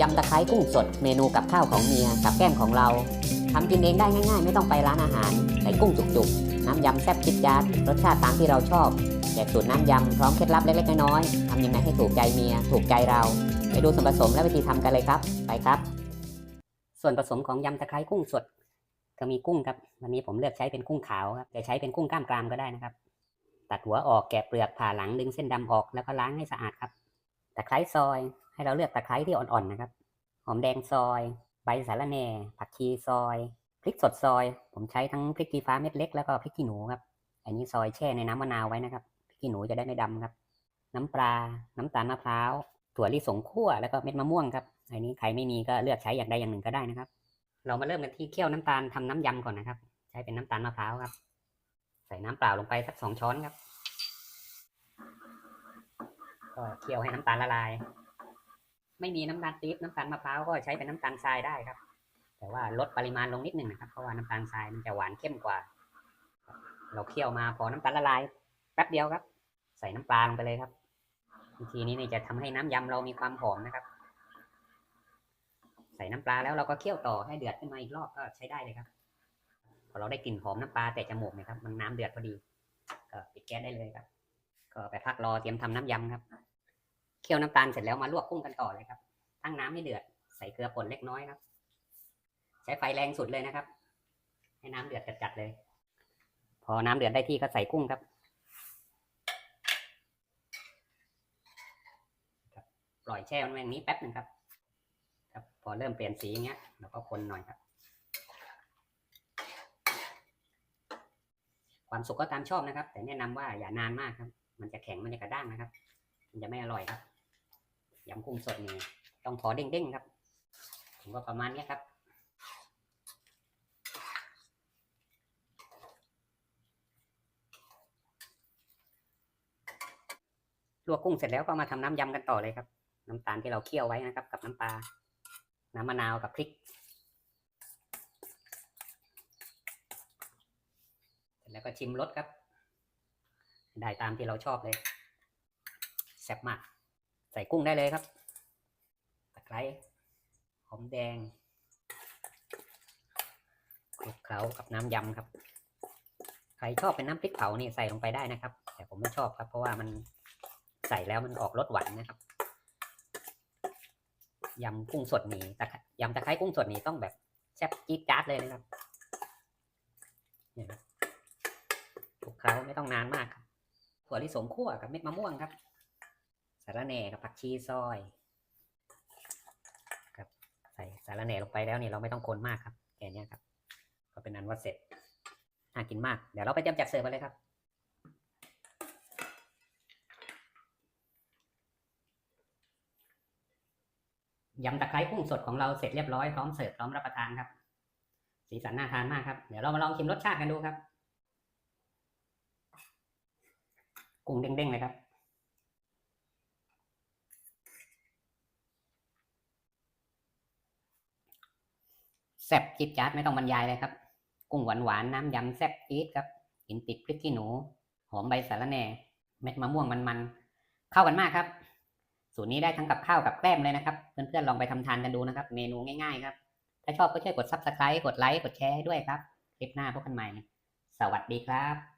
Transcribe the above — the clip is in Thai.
ยำตะไคร้กุ้งสด เมนูกับข้าวของเมียกับแก้มของเราทำกินเองได้ง่ายๆ ไม่ต้องไปร้านอาหารใส่กุ้งจุกๆ น้ำยำแซ่บจิดจ๊าดรสชาติตามที่เราชอบแจกสูตรน้ำยำพร้อมเคล็ดลับเล็กๆน้อยๆทำยังไงให้ถูกใจเมีย ถูกใจเรา ไปดูส่วนผสมและวิธีทำกันเลยครับ ไปครับ ส่วนผสมของยำตะไคร้กุ้งสด ก็มีกุ้งครับวันนี้ผมเลือกใช้เป็นกุ้งขาวครับจะใช้เป็นกุ้งกล้ามกรามก็ได้นะครับ ตัดหัวออกแกะเปลือกผ่าหลังดึงเส้นดำออกแล้วก็ล้างให้สะอาดครับตะไคร้ซอย ให้เราเลือกตะไคร้ที่อ่อนๆนะครับ หอมแดงซอย ใบสาระแหน่ ผักชีซอย พริกสดซอย ผมใช้ทั้งพริกชี้ฟ้าเม็ดเล็กแล้วก็พริกขี้หนูครับ อันนี้ซอยแช่ในน้ำมะนาวไว้นะครับ พริกขี้หนูจะได้ไม่ดำครับ น้ำปลา น้ำตาลมะพร้าว ถั่วลิสงคั่ว แล้วก็เม็ดมะม่วงครับ อันนี้ใครไม่มีก็เลือกใช้อย่างใดอย่างหนึ่งก็ได้นะครับ เรามาเริ่มกันที่เคี่ยวน้ำตาลทำน้ำยำก่อนนะครับ ใช้เป็นน้ำตาลมะพร้าวครับ ใส่น้ำเปล่าลงไปสักสองช้อนครับ ก็เคี่ยวให้น้ำตาลละลาย ไม่มีน้ำตาลปี๊บน้ำตาลมะพร้าวก็ใช้เป็นน้ำตาลทรายได้ครับ แต่ว่าลดปริมาณลงนิดหนึ่งนะครับเพราะว่าน้ำตาลทรายมันจะหวานเข้มกว่า เราเคี่ยวมาพอน้ำตาลละลายแป๊บเดียวครับ ใส่น้ำปลาลงไปเลยครับวิธีนี้นี่จะทำให้น้ำยำเรามีความหอมนะครับ ใส่น้ำปลาแล้วเราก็เคี่ยวต่อให้เดือดขึ้นมาอีกรอบก็ใช้ได้เลยครับพอเราได้กลิ่นหอมน้ำปลาแต่จมูกนะครับ มันน้ำเดือดพอดีก็ปิดแก๊สได้เลยครับ ก็ไปพักรอเตรียมทำน้ำยำครับ เคี่ยวน้ำตาลเสร็จแล้วมาลวกกุ้งกันต่อเลยครับ ตั้งน้ำให้เดือด ใส่เกลือป่นเล็กน้อยครับ ใช้ไฟแรงสุดเลยนะครับ ให้น้ำเดือดจัดๆเลย พอน้ำเดือดได้ที่ก็ใส่กุ้งครับ ปล่อยแช่ไว้อย่างนี้แป๊บหนึ่งครับ ครับ พอเริ่มเปลี่ยนสีอย่างเงี้ยเราก็คนหน่อยครับ ความสุกก็ตามชอบนะครับ แต่แนะนำว่าอย่านานมากครับ มันจะแข็งมันจะกระด้างนะครับ มันจะไม่อร่อยครับ ยำกุ้งสดนี่ต้องพอเด้งๆครับ ผมก็ประมาณนี้ครับ ลวกกุ้งเสร็จแล้วก็มาทำน้ำยำกันต่อเลยครับ น้ำตาลที่เราเคี่ยวไว้นะครับ กับน้ำปลา น้ำมะนาวกับพริก เสร็จแล้วก็ชิมรสครับ ได้ตามที่เราชอบเลยแซ่บมาก ส่กุ้งได้เลยครับ ตะไคร้หอมแดงคลุกเคล้ากับน้ำยำครับ ใครชอบเป็นน้ำพริกเผานี่ใส่ลงไปได้นะครับ แต่ผมไม่ชอบครับ เพราะว่ามันใส่แล้วมันออกรสหวานนะครับยำกุ้งสดนี่ตะยำตะไคร้กุ้งสดนี่ต้องแบบแซ่บจี๊ดจ๊าดเลยนะครับเนี่ยครับคลุกเคล้าไม่ต้องนานมากครับถั่วลิสงคั่วกับเม็ดมะม่วงครับ สาระแหน่กับผักชีซอยครับใส่สาระแหน่ลงไปแล้วนี่เราไม่ต้องคนมากครับแค่นี้ครับ ก็เป็นอันว่าเสร็จน่ากินมาก เดี๋ยวเราไปเตรียมจัดเสิร์ฟกันเลยครับยำตะไคร้กุ้งสดของเราเสร็จเรียบร้อยพร้อมเสิร์ฟพร้อมรับประทานครับ สีสันน่าทานมากครับเดี๋ยวเรามาลองชิมรสชาติกันดูครับ กุ้งเด้งๆเลยครับ แซ่บจิ๊ดจ๊าดไม่ต้องบรรยายเลยครับ กุ้งหวานหวานน้ำยำแซ่บจี๊ดครับกินติดพริกขี้หนู หอมใบสาระแหน่เม็ดมะม่วงมันๆเข้ากันมากครับ สูตรนี้ได้ทั้งกับข้าวกับแกล้มเลยนะครับ เพื่อนๆลองไปทำทานกันดูนะครับ เมนูง่ายๆครับ ถ้าชอบก็ช่วยกด subscribe กดไลค์กดแชร์ให้ด้วยครับ คลิปหน้าพบกันใหม่ สวัสดีครับ